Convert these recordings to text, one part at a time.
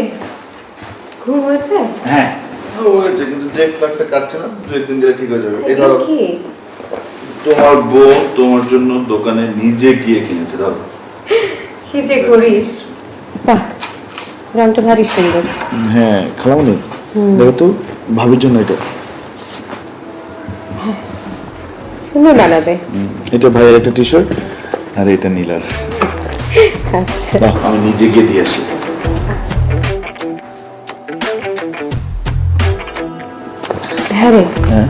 কিরে ঘুম হয়েছে? হ্যাঁ। হয়েছে কিন্তু যে ক্লাকটা কাটছে না দু একদিন দিলে ঠিক হয়ে যাবে। এই ধরো তোমার বউ তোমার জন্য দোকানে নিজে গিয়ে কিনেছে ধরো। কি যে করিস? বাহ রংটা ভারী সুন্দর। হ্যাঁ খালামনি দেখো তো ভাবির জন্য এটা। সুন্দর বানাবে। এটা ভাইয়ের একটা টি শার্ট আর এটা নীলার। আচ্ছা। আমি নিজে গিয়ে দিয়ে আসি। হ্যাঁ রে হ্যাঁ।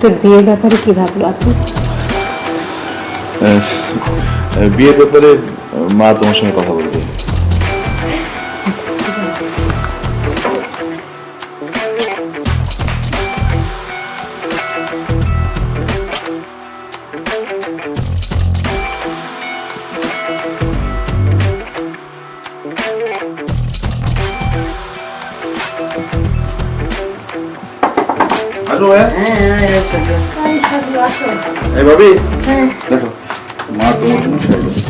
তোর বিয়ের ব্যাপারে কি ভাবলো আপনি বিয়ের ব্যাপারে মা তোমার সঙ্গে কথা বলবে। আসো ভাইয়া এই ভাবি দেখো মা তোমার জন্য শাড়ি এনেছে।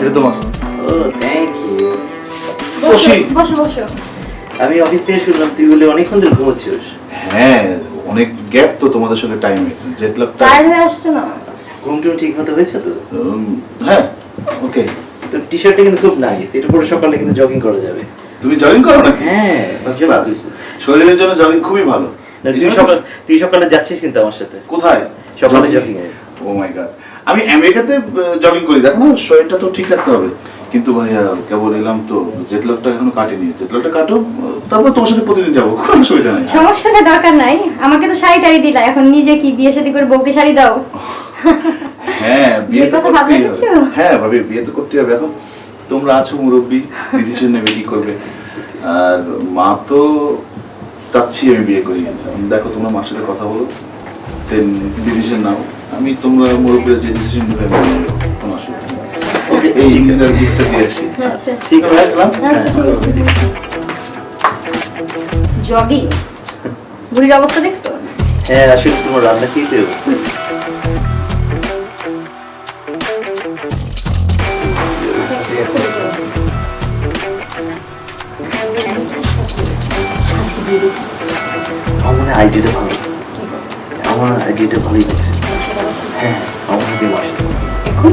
এটা তোমার। ও থ্যাংক ইউ খুশি বসো। বসো আমি অফিস থেকে শুনলাম তুই বলে অনেকক্ষণ ধরে ঘুমোচ্ছিস। হ্যাঁ অনেক গ্যাপ তো তোমাদের সঙ্গে টাইমে জেট টায়ার্ড হয়ে আসছো না। ঘুম টুম ঠিক মতো হয়েছে তো? হ্যাঁ ওকে তোর টি শার্টটা কিন্তু খুব নাইস এটা পরে সকালে কিন্তু জগিং করা যাবে। তুমি জয়েন করো নাকি? হ্যাঁ। শরীরের জন্য জগিং খুবই ভালো। না, তুই সকাল তুই সকালে যাচ্ছিস কিন্তু আমার সাথে। কোথায়? সকালে এ। ও মাই গড আমি আমেরিকাতে জগিং করি। দেখো না শরীরটা তো ঠিক রাখতে হবে। কিন্তু ভাইয়া কেবল এলাম তো। জেট লগটা এখনও কাটেনি। জেট লগটা কাটো তারপর তোমার সাথে প্রতিদিন যাব। কোনো অসুবিধা নেই। সমস্যাটা দরকার নাই। আমাকে তো শাড়ি টাড়ি দিলা। এখন নিজে কি বিয়ে শাদী করে বউকে শাড়ি দাও? হ্যাঁ বিয়ে তো করতেই হবে। হ্যাঁ ভাবি বিয়ে তো করতেই হবে। এখন তোমরা আছো মুরব্বী ডিসিশন নেবে কি করবে। আর মা তো চাচ্ছি আমি বিয়ে করি। দেখো তোমরা মার সাথে কথা বলো দেন ডিসিশন নাও। আমি তোমরা মুরব্বীরা যে ডিসিশন নেবে আমি নেব। কোনো অসুবিধা নেই। ওকে এই ইংরেজার গিফটটা দিয়ে আসি। আচ্ছা। ঠিক আছে রাখলাম। আচ্ছা আছে। জগিং বুড়ির অবস্থা দেখছ? হ্যাঁ আসলে তোমার রান্না খেতে অবস্থা আমার আইডিয়াটা ভালো। আমার আইডিয়াটা ভালোই লাগছে। হ্যাঁ আমার দিয়ে বসে। এখন?